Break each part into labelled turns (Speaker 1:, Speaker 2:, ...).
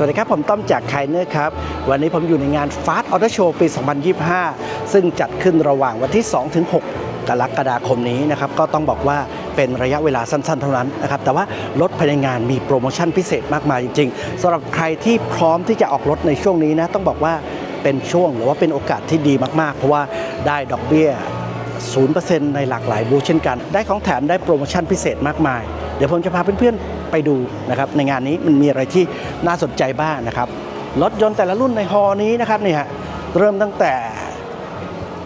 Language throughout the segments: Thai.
Speaker 1: วัสดีครับ ผมต้อมจากไคเนอร์ครับ วันนี้ผมอยู่ในงาน Fast Auto Show ปี 2025 ซึ่งจัดขึ้นระหว่างวันที่2ถึง6กรกฎาคมนี้นะครับก็ต้องบอกว่าเป็นระยะเวลาสั้นๆ เท่านั้นนะครับแต่ว่ารถภายในงานมีโปรโมชั่นพิเศษมากมายจริงๆสำหรับใครที่พร้อมที่จะออกรถในช่วงนี้นะต้องบอกว่าเป็นช่วงหรือว่าเป็นโอกาสที่ดีมากๆ เพราะว่าได้ดอกเบี้ย 0%ในหลากหลายบูธเช่นกัน ได้ของแถมได้โปรโมชั่นพิเศษมากมาย เดี๋ยวผมจะพาเพื่อนๆไปดูนะครับในงานนี้มันมีอะไรที่น่าสนใจบ้างนะครับรถยนต์แต่ละรุ่นในฮอนี้นะครับเนี่ยฮะเริ่มตั้งแต่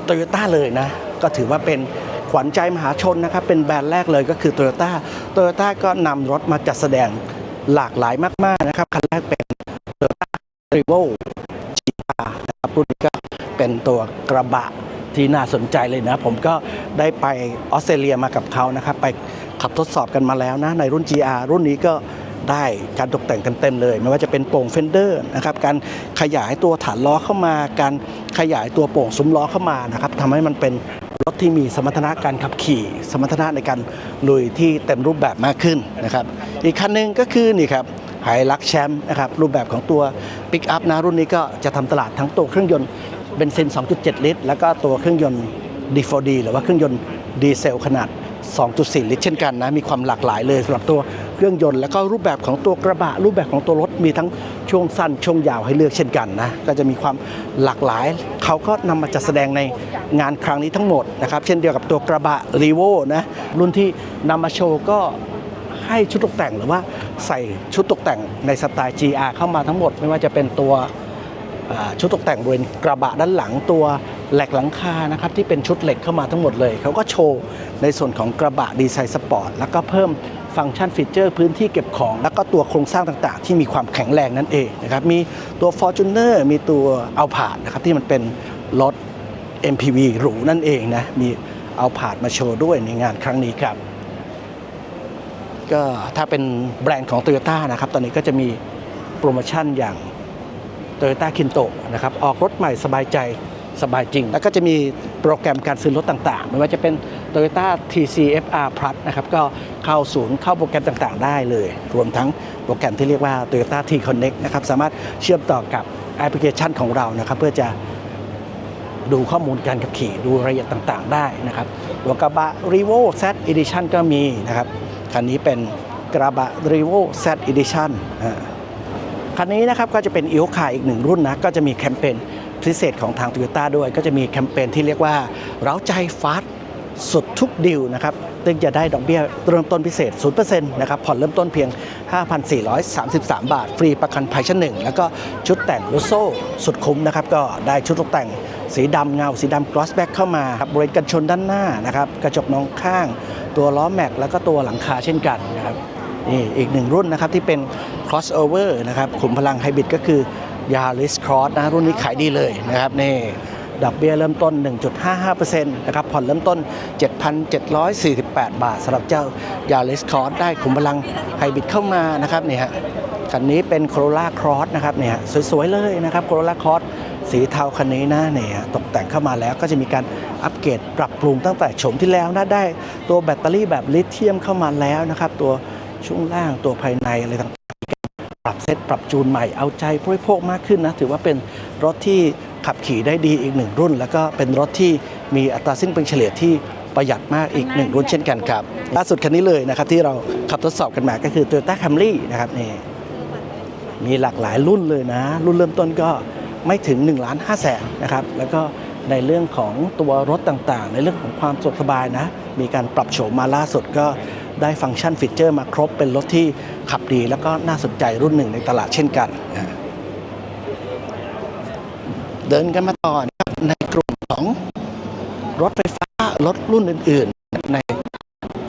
Speaker 1: โตโยต้าเลยนะ ก็ถือว่าเป็นขวัญใจมหาชนนะครับ เป็นแบรนด์แรกเลยก็คือโตโยต้าโตโยต้าก็นำรถมาจัดแสดงหลากหลายมากๆนะครับ คันแรกเป็นโตโยต้ารีโว GR นะครับรุ่นนี้ก็เป็นตัวกระบะ ที่น่าสนใจเลยนะ ผมก็ได้ไปออสเตรเลียมากับเขานะครับ ไปขับทดสอบกันมาแล้วนะ ในรุ่น GR รุ่นนี้ก็ได้การตกแต่งกันเต็มเลย ไม่ว่าจะเป็นโป่งเฟนเดอร์นะครับการขยายตัวฐานล้อเข้ามา การขยายตัวโป่งซุ้มล้อเข้ามานะครับทำให้มันเป็นรถที่มีสมรรถนะการขับขี่ สมรรถนะในการลุยที่เต็มรูปแบบมากขึ้นนะครับอีกคันหนึ่งก็คือนี่ครับไฮลักแชมป์นะครับรูปแบบของตัวปิกอัพนะรุ่นนี้ก็จะทำตลาดทั้งตัวเครื่องยนต์ เบนซิน 2.7 ลิตร แล้วก็ตัวเครื่องยนต์ D4D หรือว่าเครื่องยนต์ดีเซลขนาด 2.4 ลิตร เช่นกันนะ มีความหลากหลายเลยสำหรับตัวเครื่องยนต์ แล้วก็รูปแบบของตัวกระบะ รูปแบบของตัวรถ มีทั้งช่วงสั้นช่วงยาวให้เลือกเช่นกันนะ ก็จะมีความหลากหลาย เขาก็นำมาจัดแสดงในงานครั้งนี้ทั้งหมดนะครับ เช่นเดียวกับตัวกระบะรีโวนะ รุ่นที่นำมาโชว์ก็ให้ชุดตกแต่งหรือว่าใส่ชุดตกแต่งในสไตล์ GR เข้ามาทั้งหมด ไม่ว่าจะเป็นตัว ชุดตกแต่งบริเวณกระบะด้านหลังตัวแหลกหลังคานะครับที่เป็นชุดเหล็กเข้ามาทั้งหมดเลยเขาก็โชว์ในส่วนของกระบะดีไซน์สปอร์ตแล้วก็เพิ่มฟังก์ชันฟีเจอร์พื้นที่เก็บของ แล้วก็ตัวโครงสร้างต่างๆ ที่มีความแข็งแรงนั่นเองนะครับมีตัว Fortuner มีตัวเอาผาดนะครับที่มันเป็นรถ MPV หรูนั่นเองนะมีเอาผาดมาโชว์ด้วยในงานครั้งนี้ครับก็ถ้าเป็นแบรนด์ของ Toyota นะครับตอนนี้ก็จะมีโปรโมชั่นอย่าง Toyota k i n t o นะครับออกรถใหม่สบายใจสบายจริง แล้วก็จะมีโปรแกรมการซื้อรถต่างๆ ไม่ว่าจะเป็น Toyota TCFR Plus นะครับก็เข้าศูนย์เข้าโปรแกรมต่างๆ ได้เลย รวมทั้งโปรแกรมที่เรียกว่า Toyota T Connect นะครับสามารถเชื่อมต่อกับแอปพลิเคชันของเรานะครับ เพื่อจะดูข้อมูลการขับขี่ดูรายละเอียดต่างๆ ได้นะครับตัวกระบะ r e v o Z Edition ก็มีนะครับคันนี้เป็นกระบะ r e v o Z Edition อ่า คันนี้นะครับก็จะเป็นอีโอคาอีกหนึ่งรุ่นนะก็จะมีแคมเปญพิเศษของทาง Toyota ด้วย ก็จะมีแคมเปญที่เรียกว่าเร้าใจฟาสสุดทุกดิวนะครับซึ่งจะได้ดอกเบี้ยเริ่มต้นพิเศษ 0%นะครับ ผ่อนเริ่มต้นเพียง 5,433 บาท ฟรีประกันภัยชั้นหนึ่ง แล้วก็ชุดแต่งลูโซ่สุดคุ้มนะครับ ก็ได้ชุดตกแต่งสีดำเงา สีดำ cross back เข้ามาครับบริเวณกันชนด้านหน้านะครับ กระจกมองข้าง ตัวล้อแม็ก แล้วก็ตัวหลังคาเช่นกันนะครับ นี่อีกหนึ่งรุ่นนะครับที่เป็น crossover นะครับขุมพลังไฮบริดก็คือ Yaris Cross นะรุ่นนี้ขายดีเลยนะครับนี่ดอกเบี้ยเริ่มต้น 1.55%นะครับผ่อนเริ่มต้น 7,748 บาทสำหรับเจ้า Yaris Cross ได้ขุมพลังไฮบริดเข้ามานะครับนี่ฮะคันนี้เป็น Corolla Cross นะครับเนี่ยสวยๆเลยนะครับ Corolla Cross สีเทาคันนี้นะเนี่ยตกแต่งเข้ามาแล้วก็จะมีการอัปเกรดปรับปรุงตั้งแต่โฉมที่แล้วนะได้ตัวแบตเตอรี่แบบลิเธียมเข้ามาแล้วนะครับตัว ช่วงล่างตัวภายในอะไรต่างๆ ปรับเซตปรับจูนใหม่เอาใจผู้บริโภคมากขึ้นนะ ถือว่าเป็นรถที่ขับขี่ได้ดีอีกหนึ่งรุ่น แล้วก็เป็นรถที่มีอัตราสิ้นเปลืองเฉลี่ยที่ประหยัดมากอีกหนึ่งรุ่นเช่นกันครับ ล่าสุดคันนี้เลยนะครับที่เราขับทดสอบกันมาก็คือ Toyota Camry นะครับนี่มีหลากหลายรุ่นเลยนะ รุ่นเริ่มต้นก็ไม่ถึง1ล้าน5แสนนะครับแล้วก็ในเรื่องของตัวรถต่างๆ ในเรื่องของความสะดวกสบายนะ มีการปรับโฉมมาล่าสุดก็ ได้ฟังก์ชันฟีเจอร์มาครบเป็นรถที่ขับดี แล้วก็น่าสนใจรุ่นหนึ่งในตลาดเช่นกัน เดินกันมาต่อนะครับในกลุ่มของรถไฟฟ้ารถรุ่นอื่น ๆ ใน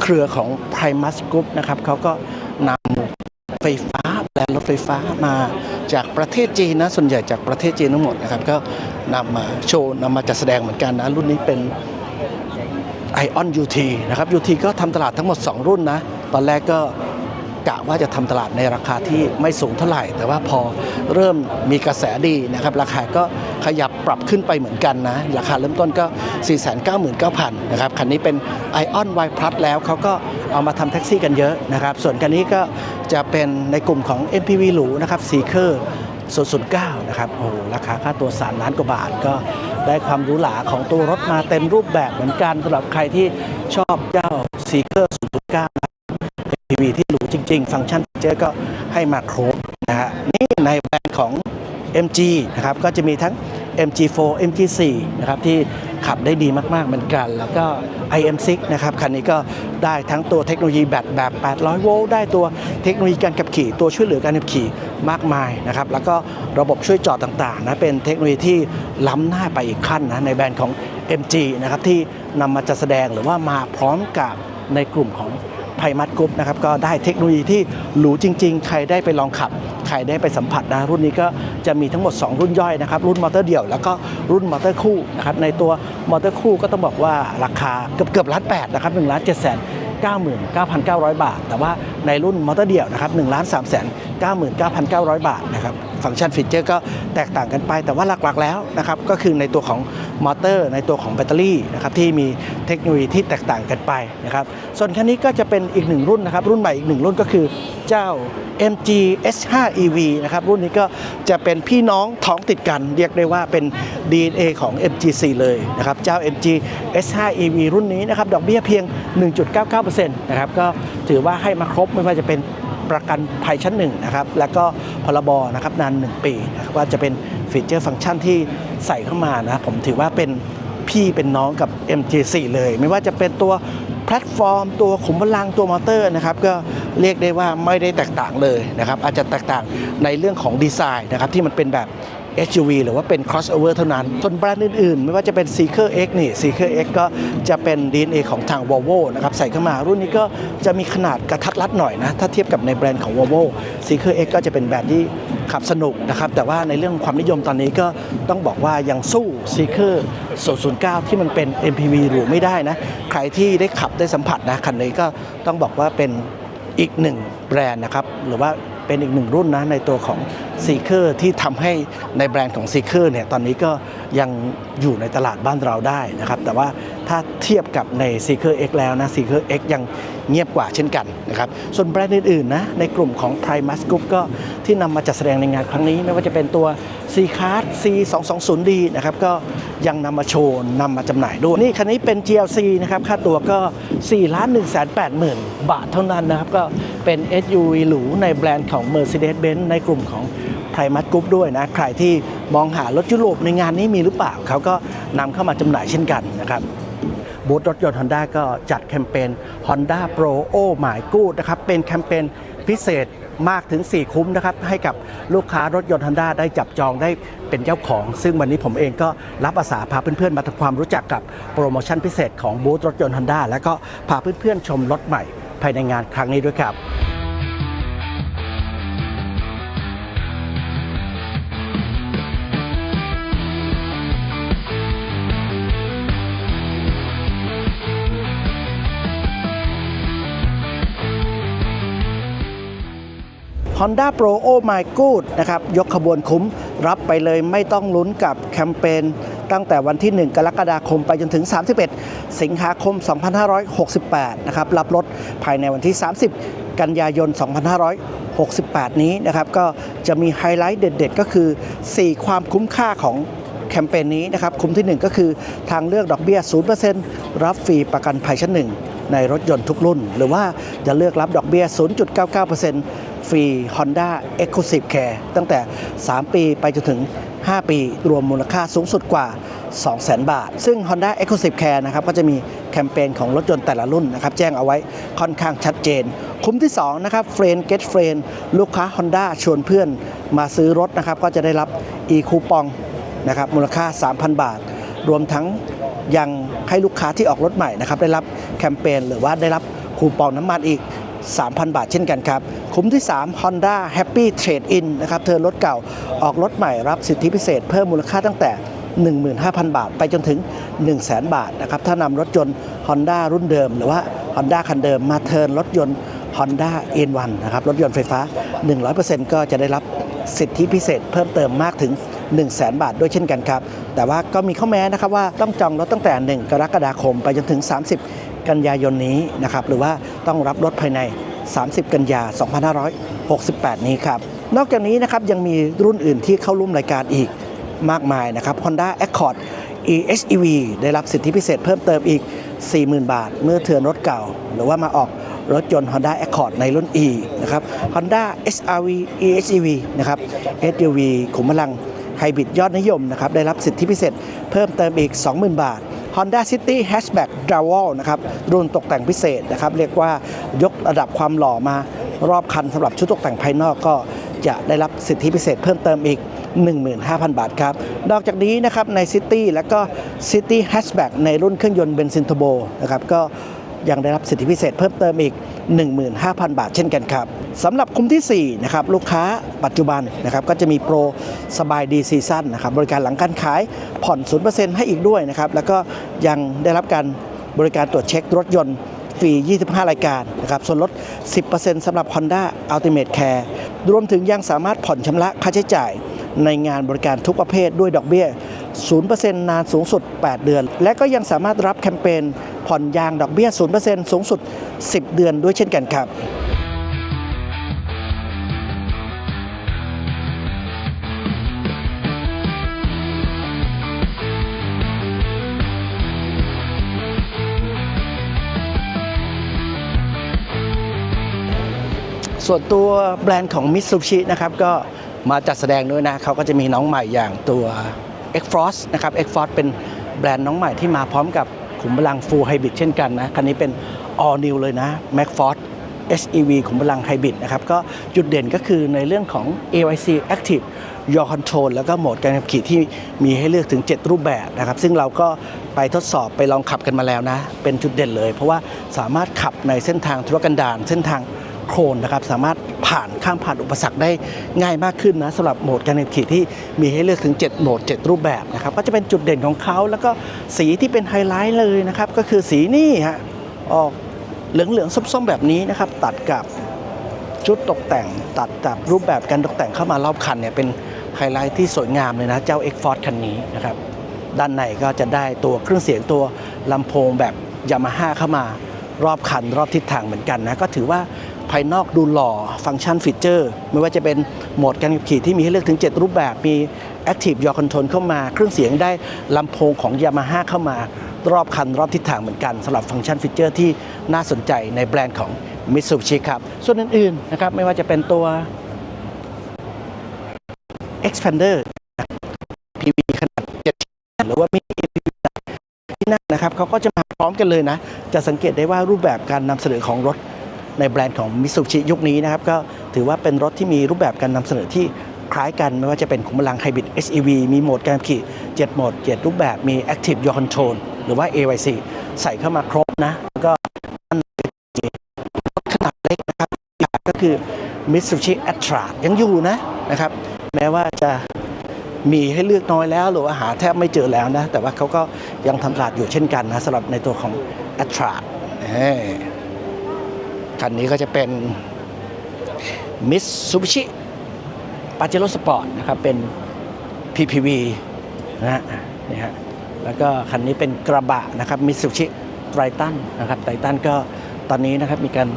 Speaker 1: เครือของ Primus Group นะครับเขาก็นำไฟฟ้าแบรนด์รถไฟฟ้ามาจากประเทศจีนนะส่วนใหญ่จากประเทศจีนทั้งหมดนะครับก็นำมาโชว์นำมาจัดแสดงเหมือนกันนะรุ่นนี้เป็น Ion UT นะครับ UT ก็ทำตลาดทั้งหมด 2 รุ่นนะ ตอนแรกก็กะว่าจะทำตลาดในราคาที่ไม่สูงเท่าไหร่ แต่ว่าพอเริ่มมีกระแสดีนะครับ ราคาก็ขยับปรับขึ้นไปเหมือนกันนะ ราคาเริ่มต้นก็ 499,000 นะครับ คันนี้เป็น Ion Y Plus แล้วเขาก็เอามาทำแท็กซี่กันเยอะนะครับ ส่วนคันนี้ก็จะเป็นในกลุ่มของ MPV หรูนะครับ Seeker 009 นะครับ โอ้ราคาค่าตัว 3 ล้านกว่าบาทก็ ได้ความหรูหราของตัวรถมาเต็มรูปแบบเหมือนกันสำหรับใครที่ชอบเจ้าซีคเกอร์09นะครับ MPV ที่หรูจริง ๆ ฟังก์ชันเจอก็ให้มาครบนะฮะนี่ในแบรนด์ของ MG นะครับก็จะมีทั้ง MG4 MG4 นะครับที่ขับได้ดีมากๆเหมือนกัน แล้วก็ IM6 นะครับคันนี้ก็ได้ทั้งตัวเทคโนโลยีแบตแบบ 800 โวลต์ได้ตัวเทคโนโลยีการขับขี่ ตัวช่วยเหลือการขับขี่มากมายนะครับแล้วก็ระบบช่วยจอดต่างๆนะเป็นเทคโนโลยีที่ล้ำหน้าไปอีกขั้นนะในแบรนด์ของ MG นะครับที่นำมาจัดแสดงหรือว่ามาพร้อมกับในกลุ่มของ ไพมัดกรุ๊ปนะครับก็ได้เทคโนโลยีที่หรูจริง ๆ ใครได้ไปลองขับ ใครได้ไปสัมผัสนะรุ่นนี้ก็จะมีทั้งหมด 2 รุ่นย่อยนะครับรุ่นมอเตอร์เดี่ยวแล้วก็รุ่นมอเตอร์คู่นะครับในตัวมอเตอร์คู่ก็ต้องบอกว่าราคาเกือบเกือบล้านแปดนะครับหนึ่งล้านเจ็ดแสน99,900 บาท แต่ว่าในรุ่นมอเตอร์เดี่ยวนะครับ1ล้าน3แสน99,900 บาทนะครับฟังก์ชันฟีเจอร์ก็แตกต่างกันไป แต่ว่าหลักๆแล้วนะครับก็คือในตัวของมอเตอร์ ในตัวของแบตเตอรี่นะครับที่มีเทคโนโลยีที่แตกต่างกันไปนะครับส่วนคันนี้ก็จะเป็นอีกหนึ่งรุ่นนะครับรุ่นใหม่อีกหนึ่งรุ่นก็คือเจ้า MG S5 EV นะครับรุ่นนี้ก็จะเป็นพี่น้องท้องติดกัน เรียกได้ว่าเป็น DNA ของ MG4 เลยนะครับเจ้า MG S5 EV รุ่นนี้นะครับดอกเบี้ยเพียง 1.99%นะครับก็ถือว่าให้มาครบไม่ว่าจะเป็น ประกันภัยชั้นหนึ่งนะครับแล้วก็พรบนะครับนาน 1 ปีนะครับว่าจะเป็นฟีเจอร์ฟังก์ชันที่ใส่เข้ามานะผมถือว่าเป็นพี่เป็นน้องกับ MG4 เลย ไม่ว่าจะเป็นตัวแพลตฟอร์ม ตัวขุมพลังตัวมอเตอร์นะครับก็เรียกได้ว่าไม่ได้แตกต่างเลยนะครับอาจจะแตกต่างในเรื่องของดีไซน์นะครับที่มันเป็นแบบ SUV หรือว่าเป็น crossover เท่านั้น ส่วนแบรนด์อื่นๆ ไม่ว่าจะเป็น Seeker X นี่ Seeker X ก็จะเป็น DNA ของทาง Volvo นะครับใส่เข้ามารุ่นนี้ก็จะมีขนาดกระทัดรัดหน่อยนะ ถ้าเทียบกับในแบรนด์ของ Volvo Seeker X ก็จะเป็นแบรนด์ที่ขับสนุกนะครับ แต่ว่าในเรื่องความนิยมตอนนี้ก็ต้องบอกว่ายังสู้ Seeker 009 ที่มันเป็น MPV หรูไม่ได้นะ ใครที่ได้ขับได้สัมผัสนะคันนี้ก็ต้องบอกว่าเป็นอีกหนึ่งแบรนด์นะครับ หรือว่าเป็นอีกหนึ่งรุ่นนะในตัวของ Seeker ที่ทำให้ในแบรนด์ของ Seeker เนี่ยตอนนี้ก็ยังอยู่ในตลาดบ้านเราได้นะครับ แต่ว่าถ้าเทียบกับใน Seeker X แล้วนะ Seeker X ยังเงียบกว่าเช่นกันนะครับ ส่วนแบรนด์อื่นๆนะในกลุ่มของ Primus Group ก็ที่นำมาจัดแสดงในงานครั้งนี้ ไม่ว่าจะเป็นตัว C Card C 2 2 0 D นะครับก็ยังนำมาโชว์นำมาจำหน่ายด้วย นี่คันนี้เป็น GLC นะครับค่าตัวก็ 4 ล้าน1 8 0 0 0 บาทเท่านั้นนะครับ ก็เป็น SUV หรูในแบรนด์ของ Mercedes-Benz ในกลุ่มของ ไพรมัสกรุ๊ปด้วยนะใครที่มองหารถยุโรปในงานนี้มีหรือเปล่าเขาก็นำเข้ามาจำหน่ายเช่นกันนะครับบูธรถยนต์ Honda ก็จัดแคมเปญ Honda Pro โอ้หมายกูดนะครับเป็นแคมเปญพิเศษมากถึง 4 คุ้มนะครับให้กับลูกค้ารถยนต์ Honda ได้จับจองได้เป็นเจ้าของ ซึ่งวันนี้ผมเองก็รับอาสาพาเพื่อนๆ มาทำความรู้จักกับโปรโมชั่นพิเศษของบูธรถยนต์ Honda แล้วก็พาเพื่อนๆ ชมรถใหม่ภายในงานครั้งนี้ด้วยครับ Honda Pro Oh My Good นะครับ ยกขบวนคุ้มรับไปเลยไม่ต้องลุ้นกับแคมเปญตั้งแต่วันที่ 1 กรกฎาคมไปจนถึง 31 สิงหาคม 2568 นะครับ รับรถภายในวันที่ 30 กันยายน 2568 นี้นะครับ ก็จะมีไฮไลท์เด็ดๆ ก็คือ 4 ความคุ้มค่าของแคมเปญนี้นะครับ คุ้มที่ 1 ก็คือทางเลือกดอกเบี้ย 0%รับฟรีประกันภัยชั้นหนึ่งในรถยนต์ทุกรุ่น หรือว่าจะเลือกรับดอกเบี้ย 0.99% ฟรี Honda Exclusive Care ตั้งแต่ 3 ปีไปจนถึง 5 ปี รวมมูลค่าสูงสุดกว่า 200,000 บาท ซึ่ง Honda Exclusive Care นะครับก็จะมีแคมเปญของรถยนต์แต่ละรุ่นนะครับแจ้งเอาไว้ค่อนข้างชัดเจน คุ้มที่ 2 นะครับ f r i e n d Get f r i e n d ลูกค้า Honda ชวนเพื่อนมาซื้อรถนะครับก็จะได้รับ e คูปองนะครับมูลค่า 3,000 บาท รวมทั้งยังให้ลูกค้าที่ออกรถใหม่นะครับได้รับแคมเปญหรือว่าได้รับคูปองน้ำมันอีก 3,000 บาทเช่นกันครับ คุ้มที่ 3 Honda Happy Trade In นะครับเธอรถเก่าออกรถใหม่รับสิทธิพิเศษเพิ่มมูลค่าตั้งแต่ 15,000 บาท ไปจนถึง 100,000 บาทนะครับถ้านำรถยนต์ Honda รุ่นเดิม หรือว่า Honda คันเดิมมาเทิร์นรถยนต์ Honda N1 นะครับรถยนต์ไฟฟ้า 100%ก็จะได้รับสิทธิพิเศษเพิ่มเติมมากถึง 1 0 0 0 0แบาทด้วยเช่นกันครับ แต่ว่าก็มีข้อแม้นะครับว่าต้องจองรถตั้งแต่ 1 กรกฎาคมไปจนถึง 30 กันยายนนี้นะครับหรือว่าต้องรับรถภายใน 30 กันยา 2568 นี้ครับ นอกจากนี้นะครับยังมีรุ่นอื่นที่เข้าร่วมรายการอีกมากมายนะครับ Honda Accord EHEV ได้รับสิทธิพิเศษเพิ่มเติมอีก 40,000 บาท เมื่อเทือนรถเก่า หรือว่ามาออกรถยนต์ Honda Accord ในรุ่น E นะครับ Honda SRV EHEV นะครับ SUV ขุมพลังไฮบริดยอดนิยมนะครับได้รับสิทธิพิเศษเพิ่มเติมอีก 20,000 บาท Honda City Hatchback d r a v e l นะครับรุ่นตกแต่งพิเศษนะครับ เรียกว่ายกระดับความหล่อมารอบคันสำหรับชุดตกแต่งภายนอกก็จะได้รับสิทธิพิเศษเพิ่มเติมอีก 15,000 บาทครับ นอกจากนี้นะครับใน City และก็ City Hatchback ในรุ่นเครื่องยนต์เบนซินเทอร์โบนะครับก็ยังได้รับสิทธิพิเศษเพิ่มเติมอีก 15,000 บาทเช่นกันครับสำหรับคุ้มที่4นะครับลูกค้าปัจจุบันนะครับก็จะมีโปรสบายดีซีซั่นนะครับบริการหลังการขายผ่อน 0%ให้อีกด้วยนะครับแล้วก็ยังได้รับการบริการตรวจเช็ครถยนต์ฟรี 25 รายการนะครับส่วนลด 10%สำหรับ Honda Ultimate Care รวมถึงยังสามารถผ่อนชำระค่าใช้จ่ายในงานบริการทุกประเภทด้วยดอกเบี้ย 0%นานสูงสุด 8 เดือน และก็ยังสามารถรับแคมเปญ ผ่อนยางดอกเบี้ย 0%สูงสุด 10 เดือนด้วยเช่นกันครับส่วนตัวแบรนด์ของ Mitsubishi นะครับก็มาจัดแสดงด้วยนะเขาก็จะมีน้องใหม่อย่างตัว X Force นะครับ X Force เป็นแบรนด์น้องใหม่ที่มาพร้อมกับ ขุมพลัง Full Hybrid เช่นกันนะ คันนี้เป็น All New เลยนะ Mac f o r d SEV ขุมพลังไฮบริดนะครับ ก็จุดเด่นก็คือในเรื่องของ AYC Active Your Control แล้วก็โหมดการขับขี่ที่มีให้เลือกถึง 7 รูปแบบนะครับ ซึ่งเราก็ไปทดสอบไปลองขับกันมาแล้วนะ เป็นจุดเด่นเลย เพราะว่าสามารถขับในเส้นทางธุรกันดารเส้นทาง โครนนะครับสามารถผ่านข้ามผ่านอุปสรรคได้ง่ายมากขึ้นนะสำหรับโหมดการแข่งขี่ที่มีให้เลือกถึง 7 โหมด 7 รูปแบบนะครับก็จะเป็นจุดเด่นของเขาแล้วก็สีที่เป็นไฮไลท์เลยนะครับก็คือสีนี่ฮะออกเหลืองๆส้มๆแบบนี้นะครับตัดกับชุดตกแต่งตัดกับรูปแบบการตกแต่งเข้ามารอบคันเนี่ยเป็นไฮไลท์ที่สวยงามเลยนะเจ้า X Force คันนี้นะครับด้านในก็จะได้ตัวเครื่องเสียงตัวลำโพงแบบยามาฮ่าเข้ามารอบคันรอบทิศทางเหมือนกันนะก็ถือว่าายนอกดูหล่อฟังก์ชันฟีเจอร์ ไม่ว่าจะเป็นโหมดการขับขี่ที่มีให้เลือกถึง 7 รูปแบบ มี Active Your Control เข้ามา เครื่องเสียงได้ลำโพงของ Yamaha เข้ามารอบคันรอบทิศทางเหมือนกันสำหรับฟังก์ชันฟีเจอร์ที่น่าสนใจในแบรนด์ของ Mitsubishi ครับ ส่วนอื่นๆนะครับไม่ว่าจะเป็นตัว Expander PV ขนาด7ชิ้นหรือว่า Mini PV ที่นั่นนะครับเขาก็จะมาพร้อมกันเลยนะ จะสังเกตได้ว่ารูปแบบการนำเสนอของรถ ในแบรนด์ของ Mitsubishi ยุคนี้นะครับก็ถือว่าเป็นรถที่มีรูปแบบการนำเสนอที่คล้ายกันไม่ว่าจะเป็นขุมพลังไฮบริด SEV มีโหมดการขี่ 7 โหมด 7 รูปแบบมี Active Your Control หรือว่า AYC ใส่เข้ามาครบนะ แล้วก็ด้านในมีรถขนาดเล็กนะครับก็คือ Mitsubishi a t t r a ยังอยู่นะนะครับ แม้ว่าจะมีให้เลือกน้อยแล้วหรือว่าหาแทบไม่เจอแล้วนะ แต่ว่าเขาก็ยังทำตลาดอยู่เช่นกันนะสำหรับในตัวของ a t t r a คันนี้ก็จะเป็น Mitsubishi Pajero Sport นะครับ เป็น PPV นะฮะนี่ฮะแล้วก็คันนี้เป็นกระบะนะครับ Mitsubishi Triton นะครับ Triton ก็ตอนนี้นะครับมีการ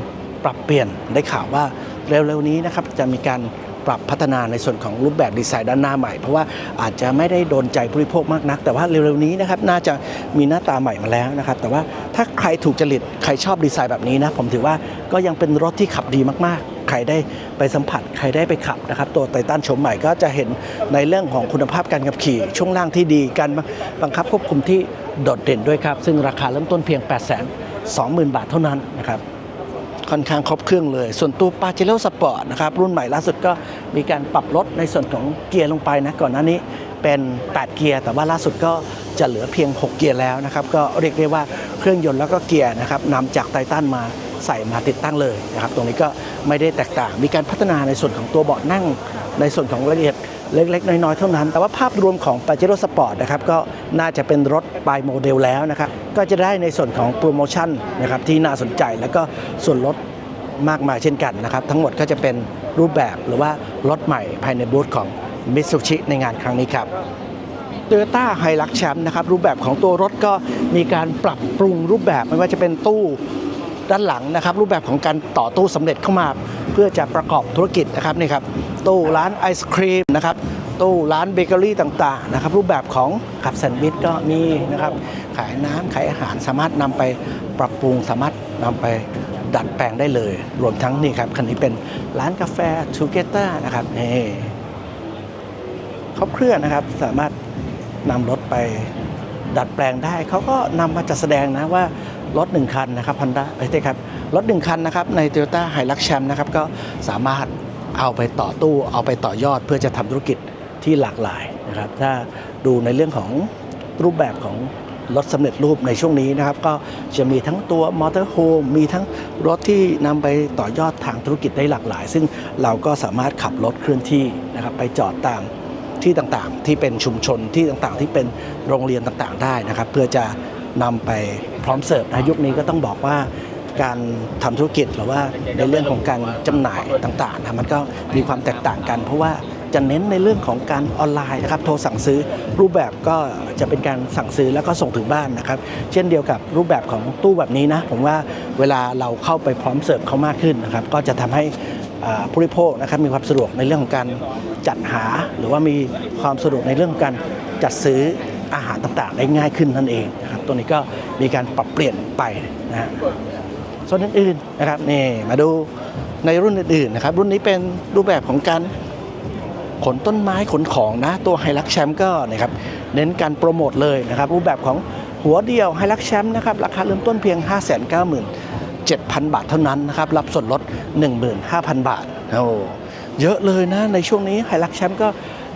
Speaker 1: ปรับเปลี่ยนได้ข่าวว่าเร็วๆนี้นะครับจะมีการ ปรับพัฒนาในส่วนของรูปแบบดีไซน์ด้านหน้าใหม่ เพราะว่าอาจจะไม่ได้โดนใจผู้บริโภคมากนัก แต่ว่าเร็วๆนี้นะครับน่าจะมีหน้าตาใหม่มาแล้วนะครับแต่ว่าถ้าใครถูกจริตใครชอบดีไซน์แบบนี้นะผมถือว่าก็ยังเป็นรถที่ขับดีมากๆ ใครได้ไปสัมผัสใครได้ไปขับนะครับตัวไททันโฉมใหม่ก็จะเห็นในเรื่องของคุณภาพการขับขี่ ช่วงล่างที่ดีการบังคับควบคุมที่โดดเด่นด้วยครับซึ่งราคาเริ่มต้นเพียง8 2 0 0 0 0 บาทเท่านั้นนะครับ ค่อนข้างครบเครื่องเลย ส่วนตัวปาเจโร่สปอร์ตนะครับรุ่นใหม่ล่าสุดก็มีการปรับลดในส่วนของเกียร์ลงไปนะก่อนหน้านี้เป็น 8 เกียร์ แต่ว่าล่าสุดก็จะเหลือเพียง 6 เกียร์แล้วนะครับ ก็เรียกได้ว่าเครื่องยนต์แล้วก็เกียร์นะครับนำจากไททันมาใส่มาติดตั้งเลยนะครับ ตรงนี้ก็ไม่ได้แตกต่าง มีการพัฒนาในส่วนของตัวเบาะนั่ง ในส่วนของรายละเอียด เล็กๆ น้อยๆ เท่านั้น แต่ว่าภาพรวมของ p a j e r o Sport นะครับก็น่าจะเป็นรถปลายโมเดลแล้วนะครับก็จะได้ในส่วนของโปรโมชั่นนะครับที่น่าสนใจแล้วก็ส่วนลดมากมายเช่นกันนะครับ ทั้งหมดก็จะเป็นรูปแบบหรือว่ารถใหม่ภายในบูธของ Mitsubishi ในงานครั้งนี้ครับโตโยต้าไฮลักแชมป์นะครับรูปแบบของตัวรถก็มีการปรับปรุงรูปแบบไม่ว่าจะเป็นตู้ด้านหลังนะครับ รูปแบบของการต่อตู้สำเร็จเข้ามา พื่อจะประกอบธุรกิจนะครับนี่ครับตู้ร้านไอศครีมนะครับตู้ร้านเบเกอรี่ต่างๆนะครับรูปแบบของขับแซนด์วิชก็มีนะครับขายน้ำขายอาหารสามารถนำไปปรับปรุงสามารถนำไปดัดแปลงได้เลย รวมทั้งนี่ครับคันนี้เป็นร้านกาแฟทูเกเตอร์นะครับนี่ครบเครื่องนะครับสามารถนำรถไปดัดแปลงได้ เขาก็นำมาจัดแสดงนะว่า รถหนึ่งคันนะครับ Honda เอ้ยใช่ครับรถหนึ่งคันนะครับใน Toyota Hilux Champ นะครับก็สามารถเอาไปต่อตู้เอาไปต่อยอดเพื่อจะทำธุรกิจที่หลากหลายนะครับถ้าดูในเรื่องของรูปแบบของรถสำเร็จรูปในช่วงนี้นะครับ ก็จะมีทั้งตัวมอเตอร์โฮมมีทั้งรถที่นำไปต่อยอดทางธุรกิจได้หลากหลาย ซึ่งเราก็สามารถขับรถเคลื่อนที่นะครับไปจอดตามที่ต่างๆ ที่เป็นชุมชนที่ต่างๆ ที่เป็นโรงเรียนต่างๆได้นะครับ เพื่อจะนำไป ร้อมเสิร์ฟนะยุคนี้ก็ต้องบอกว่าการทำธุรกิจหรือว่าในเรื่องของการจำหน่ายต่างๆนะมันก็มีความแตกต่างกัน เพราะว่าจะเน้นในเรื่องของการออนไลน์นะครับโทรสั่งซื้อรูปแบบก็จะเป็นการสั่งซื้อแล้วก็ส่งถึงบ้านนะครับ เช่นเดียวกับรูปแบบของตู้แบบนี้นะผมว่าเวลาเราเข้าไปพร้อมเสิร์ฟเขามากขึ้นนะครับ ก็จะทำให้ผู้บริโภคนะครับมีความสะดวกในเรื่องของการจัดหา หรือว่ามีความสะดวกในเรื่องของการจัดซื้อ อาหารต่างๆ ได้ง่ายขึ้นนั่นเองนะครับตัวนี้ก็มีการปรับเปลี่ยนไปนะฮะส่วนอื่นๆนะครับนี่มาดูในรุ่นอื่นๆนะครับรุ่นนี้เป็นรูปแบบของการขนต้นไม้ขนของนะ ตัวไฮลักแชมป์ก็นะครับเน้นการโปรโมทเลยนะครับรูปแบบของหัวเดียวไฮลักแชมป์นะครับราคาเริ่มต้นเพียง 5 9 0 0 0 7,000 บาทเท่านั้นนะครับรับส่วนลด 15,000 บาทโอ้เยอะเลยนะในช่วงนี้ไฮลักแชมป์ก็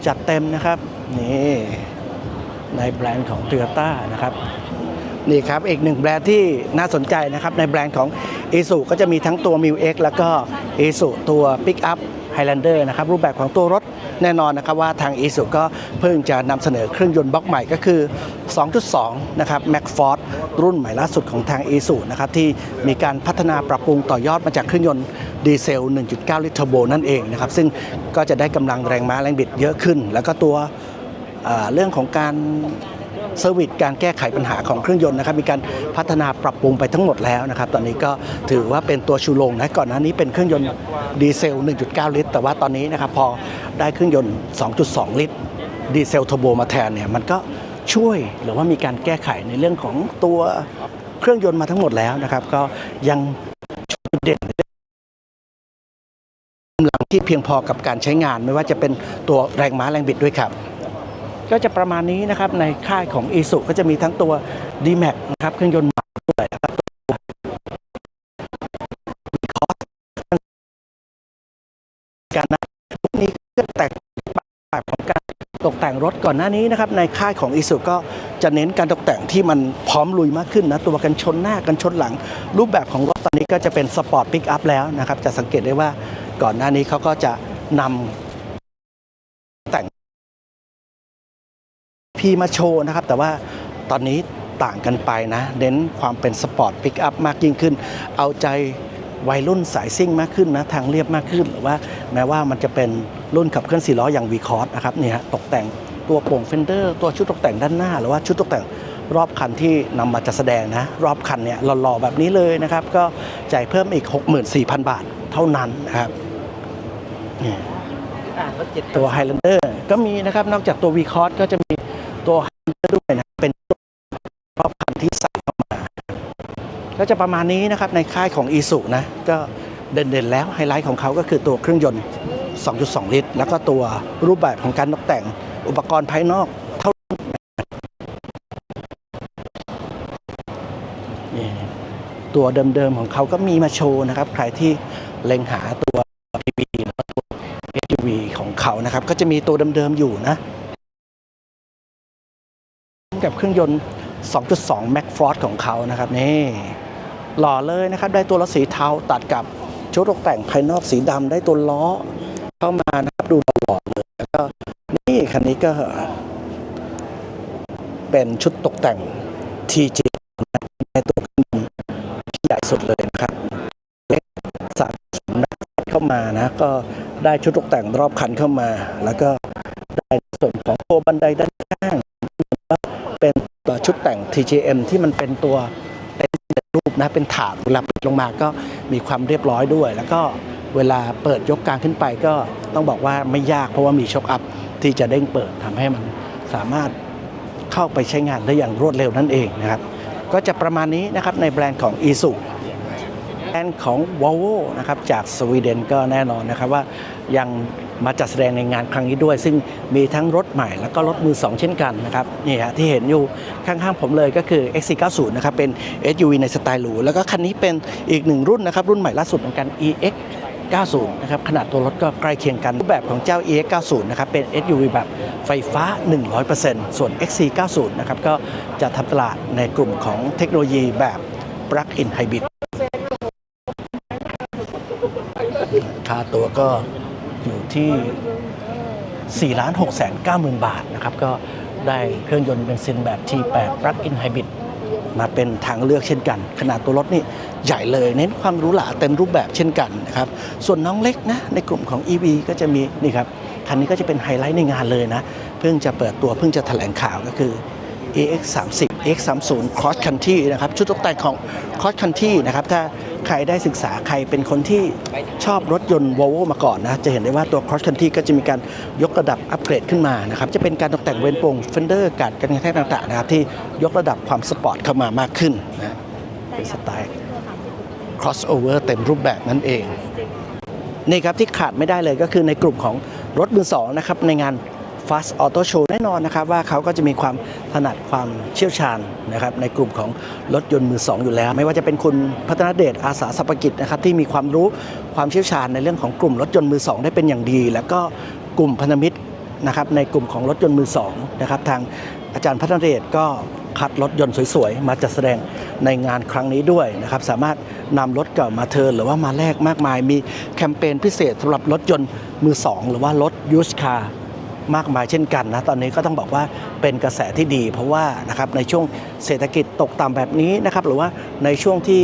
Speaker 1: จัดเต็มนะครับนี่ ในแบรนด์ของ t o y ยต้นะครับนี่ครับอีกหนึ่งแบรนด์ที่น่าสนใจนะครับในแบรนด์ของ i s u ก็จะมีทั้งตัว m i l X แล้วก็ i s u ตัว Pick Up Highlander นะครับรูปแบบของตัวรถแน่นอนนะครับว่าทาง i s u ก็เพิ่งจะนำเสนอเครื่องยนต์บล็อกใหม่ก็คือ 2.2 นะครับ Max Force รุ่นใหม่ล่าสุดของทาง i s u นะครับที่มีการพัฒนาปรับปรุงต่อยอดมาจากเครื่องยนต์ดีเซล 1.9 ลิตรเทอร์โบนั่นเองนะครับซึ่งก็จะได้กำลังแรงม้าแรงบิดเยอะขึ้น แล้วก็ตัว เรื่องของการเซอร์วิสการแก้ไขปัญหาของเครื่องยนต์นะครับมีการพัฒนาปรับปรุงไปทั้งหมดแล้วนะครับตอนนี้ก็ถือว่าเป็นตัวชูโรงนะก่อนหน้านี้เป็นเครื่องยนต์ดีเซล 1.9 ลิตร แต่ว่าตอนนี้นะครับพอได้เครื่องยนต์ 2.2 ลิตร ดีเซลเทอร์โบมาแทนเนี่ยมันก็ช่วยหรือว่ามีการแก้ไขในเรื่องของตัวเครื่องยนต์มาทั้งหมดแล้วนะครับ ก็ยังเด่นกำลังที่เพียงพอกับการใช้งานไม่ว่าจะเป็นตัวแรงม้าแรงบิดด้วยครับ ก็จะประมาณนี้นะครับในค่ายของ i s u ก็จะมีทั้งตัว d m a x นะครับเครื่องยนต์ใหม่ด้วยนะครับการนะพวกนี้ก็แตกต่างของการตกแต่งรถก่อนหน้านี้นะครับในค่ายของ i s u ก็จะเน้นการตกแต่งที่มันพร้อมลุยมากขึ้นนะตัวกันชนหน้ากันชนหลัง รูปแบบของรถตอนนี้ก็จะเป็นสปอร์ตปิกอัพแล้วนะครับจะสังเกตได้ว่าก่อนหน้านี้เขาก็จะนำ พีมาโชว์นะครับ แต่ว่าตอนนี้ต่างกันไปนะเน้นความเป็นสปอร์ตปิกอัพมากยิ่งขึ้น เอาใจวัยรุ่นสายซิ่งมากขึ้นนะทางเรียบมากขึ้น หรือว่าแม้ว่ามันจะเป็นรุ่นขับเคลื่อนสี่ล้ออย่าง v c o s นะครับเนี่ยฮะตกแต่งตัวโป่งเฟนเดอร์ ตัวชุดตกแต่งด้านหน้า หรือว่าชุดตกแต่งรอบคันที่นำมาจัดแสดงนะ รอบคันเนี่ยหล่อๆแบบนี้เลยนะครับ ก็จ่ายเพิ่มอีก 64,000 บาทเท่านั้นนะครับเนี่ยตัว Highlander ก็มีนะครับนอกจากตัว v c o s ก็จะมีตัว Highlander ด้วยนะเป็นรอบคันที่ใส่เข้ามา ก็จะประมาณนี้นะครับในค่ายของ i s u นะ ก็เด่นๆแล้วไฮไลท์ของเขาก็คือตัวเครื่องยนต์ 2.2 ลิตร แล้วก็ตัวรูปแบบของการตกแต่งอุปกรณ์ภายนอกเท่าตัวเดิมๆของเขาก็มีมาโชว์นะครับ ใครที่เล็งหาตัว PV แล้วก็ตัว SUV ของเขานะครับ ก็จะมีตัวเดิมๆอยู่นะ กับเครื่องยนต์ 2.2 Max Force ของเขานะครับนี่หล่อเลยนะครับ ได้ตัวล้อสีเทาตัดกับชุดตกแต่งภายนอกสีดำได้ตัวล้อเข้ามานะครับดูหล่อเลยแล้วก็นี่คันนี้ก็ เป็นชุดตกแต่ง TG ในตัวเครื่องยนต์ที่ใหญ่สุดเลยนะครับเล็กสามเข้ามานะก็ได้ชุดตกแต่งรอบคันเข้ามา แล้วก็ TGM ที่มันเป็นตัวเป็นรูปนะเป็นถาดเวลาปิดลงมาก็มีความเรียบร้อยด้วย แล้วก็เวลาเปิดยกกลางขึ้นไปก็ต้องบอกว่าไม่ยากเพราะว่ามีช็อคอัพที่จะเด้งเปิดทำให้มันสามารถเข้าไปใช้งานได้อย่างรวดเร็วนั่นเองนะครับ ก็จะประมาณนี้นะครับในแบรนด์ของ i s u แบรนด์ของ Volvo นะครับจากสวีเดนก็แน่นอนนะครับว่ายัง มาจัดแสดงในงานครั้งนี้ด้วย ซึ่งมีทั้งรถใหม่แล้วก็รถมือ 2 เช่นกันนะครับนี่ฮะที่เห็นอยู่ข้างๆผมเลยก็คือ XC90 นะครับเป็น SUV ในสไตล์หรูแล้วก็คันนี้เป็นอีกหนึ่งรุ่นนะครับรุ่นใหม่ล่าสุดเหมือนกัน EX 90 นะครับ ขนาดตัวรถก็ใกล้เคียงกัน รูปแบบของเจ้า EX 90 นะครับ เป็น SUV แบบไฟฟ้า 100%ส่วน XC 90 นะครับ ก็จะทำตลาดในกลุ่มของเทคโนโลยีแบบ Plug-in Hybrid ค่าตัวก็ อยู่ที่ 4 6 9 0 0 0 0 บาทนะครับ ก็ได้เครื่องยนต์เบนซินแบบ T8 Plug-in Hybrid มาเป็นทางเลือกเช่นกัน ขนาดตัวรถนี่ใหญ่เลย เน้นความหรูหราเต็มรูปแบบเช่นกันนะครับ ส่วนน้องเล็กนะ ในกลุ่มของ EV ก็จะมีนี่ครับ คันนี้ก็จะเป็นไฮไลท์ในงานเลยนะ เพิ่งจะเปิดตัวเพิ่งจะแถลงข่าวก็คือ AX 3 0 X 3 0 Cross Country นะครับ ชุดตกแต่งของ Cross Country นะครับ ถ้า ใครได้ศึกษาใครเป็นคนที่ชอบรถยนต์ Volvo มาก่อนนะ จะเห็นได้ว่าตัว Cross Country ก็จะมีการยกระดับอัปเกรดขึ้นมานะครับ จะเป็นการตกแต่งเวนโปงเฟนเดอร์การกันกระแทกต่างๆนะครับ ที่ยกระดับความสปอร์ตเข้ามามากขึ้นนะเป็นสไตล์ crossover เต็มรูปแบบนั่นเอง นี่ครับที่ขาดไม่ได้เลยก็คือในกลุ่มของรถมือสองนะครับในงาน Fast Auto Show แน่นอนนะครับว่าเขาก็จะมีความถนัดความเชี่ยวชาญนะครับในกลุ่มของรถยนต์มือสองอยู่แล้ว ไม่ว่าจะเป็นคุณพัฒนเดชอาสาสัพกิจนะครับที่มีความรู้ความเชี่ยวชาญในเรื่องของกลุ่มรถยนต์มือสองได้เป็นอย่างดี แล้วก็กลุ่มพันธมิตรนะครับในกลุ่มของรถยนต์มือสองนะครับทางอาจารย์พัฒนเดชก็คัดรถยนต์สวย ๆ มาจัดแสดงในงานครั้งนี้ด้วยนะครับ สามารถนำรถเก่ามาเทิร์นหรือว่ามาแลกมากมาย มีแคมเปญพิเศษสำหรับรถยนต์มือสองหรือว่ารถยูสคาร์ มากมายเช่นกันนะตอนนี้ก็ต้องบอกว่าเป็นกระแสที่ดี เพราะว่านะครับในช่วงเศรษฐกิจตกต่ำแบบนี้นะครับหรือว่าในช่วงที่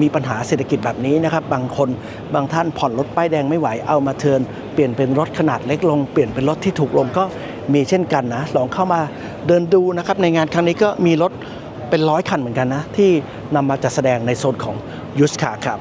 Speaker 1: มีปัญหาเศรษฐกิจแบบนี้นะครับ บางคนบางท่านผ่อนรถป้ายแดงไม่ไหวเอามาเทินเปลี่ยนเป็นรถขนาดเล็กลง เปลี่ยนเป็นรถที่ถูกลงก็มีเช่นกันนะลองเข้ามาเดินดูนะครับ ในงานครั้งนี้ก็มีรถเป็นร้อยคันเหมือนกันนะ ที่นำมาจัดแสดงในโซนของยูสคาครับ